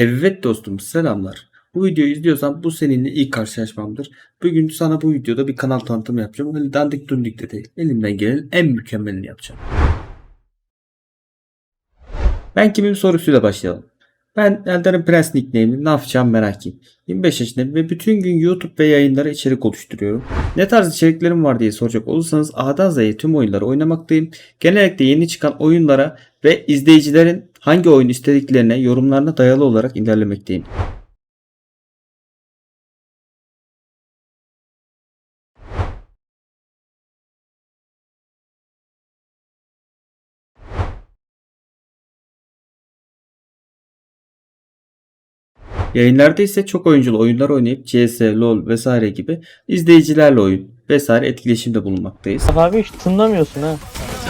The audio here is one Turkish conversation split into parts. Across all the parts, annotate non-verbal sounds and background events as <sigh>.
Evet dostum selamlar. Bu videoyu izliyorsan bu seninle ilk karşılaşmamdır. Bugün sana bu videoda bir kanal tanıtımı yapacağım. Öyle dandik dundik de değil. Elimden gelen en mükemmelini yapacağım. Ben kimim sorusuyla başlayalım. Ben Eldar'ın Prens nickname'im ne yapacağım merak ettim. 25 yaşındayım ve bütün gün YouTube ve yayınlara içerik oluşturuyorum. Ne tarz içeriklerim var diye soracak olursanız A'dan Z'ye tüm oyunları oynamaktayım. Genellikle yeni çıkan oyunlara ve izleyicilerin hangi oyun istediklerine yorumlarına dayalı olarak ilerlemekteyim. Yayınlarda ise çok oyunculu oyunlar oynayıp CS, LoL vesaire gibi izleyicilerle oyun vesaire etkileşimde bulunmaktayız. Abi hiç tınlamıyorsun ha.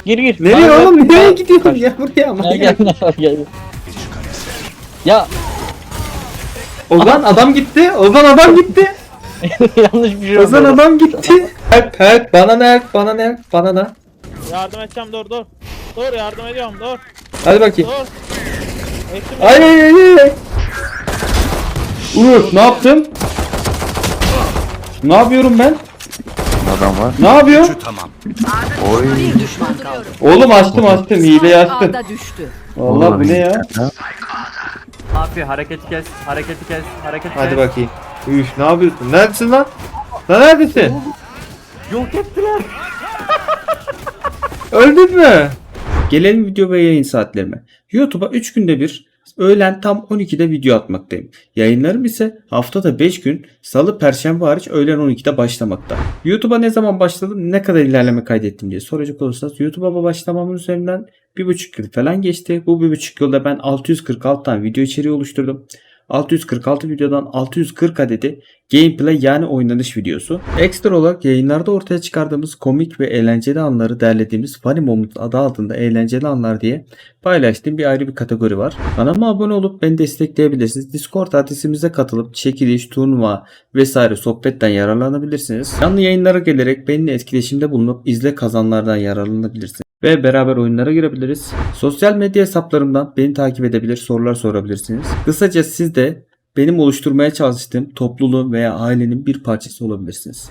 Gir gir. Nereye Bana oğlum? bak. Nereye gidiyorsun ya buraya ama. Gel gel gel. gel. Ya Ozan adam gitti. Ozan adam gitti. <laughs> yanlış bir şey Ozan oldu. adam gitti. Help help bana ne help bana ne help bana ne. Yardım edeceğim dur dur. Dur yardım ediyorum dur. Hadi bakayım. Dur. Ettim Ay ay ay ay. Uğur ne yaptım? Ne yapıyorum ben? Adam var. Ne? Oy. Bir düşman kaldı. Oğlum açtım açtım hileyi açtım. A'da düştü. Vallahi bu ne ya? Abi hareketi kes, hareketi kes, hareketi Hadi kes. bakayım. Üf ne yapıyorsun? Neredesin lan? Lan neredesin? Yok ettiler. Öldün mü? Gelelim video ve yayın saatlerime. YouTube'a 3 günde bir öğlen tam 12'de video atmaktayım. Yayınlarım ise haftada 5 gün salı perşembe hariç öğlen 12'de başlamakta. YouTube'a ne zaman başladım ne kadar ilerleme kaydettim diye soracak olursanız YouTube'a başlamamın üzerinden 1,5 yıl falan geçti. Bu 1,5 yılda ben 646 tane video içeriği oluşturdum. 646 videodan 640 adedi gameplay yani oynanış videosu. Ekstra olarak yayınlarda ortaya çıkardığımız komik ve eğlenceli anları derlediğimiz Funny Moment adı altında eğlenceli anlar diye paylaştığım bir ayrı bir kategori var. Kanalıma abone olup beni destekleyebilirsiniz. Discord adresimize katılıp çekiliş, turnuva vesaire sohbetten yararlanabilirsiniz. Canlı yayınlara gelerek benimle etkileşimde bulunup izle kazanlardan yararlanabilirsiniz ve beraber oyunlara girebiliriz. Sosyal medya hesaplarımdan beni takip edebilir, sorular sorabilirsiniz. Kısaca siz de benim oluşturmaya çalıştığım topluluğun veya ailenin bir parçası olabilirsiniz.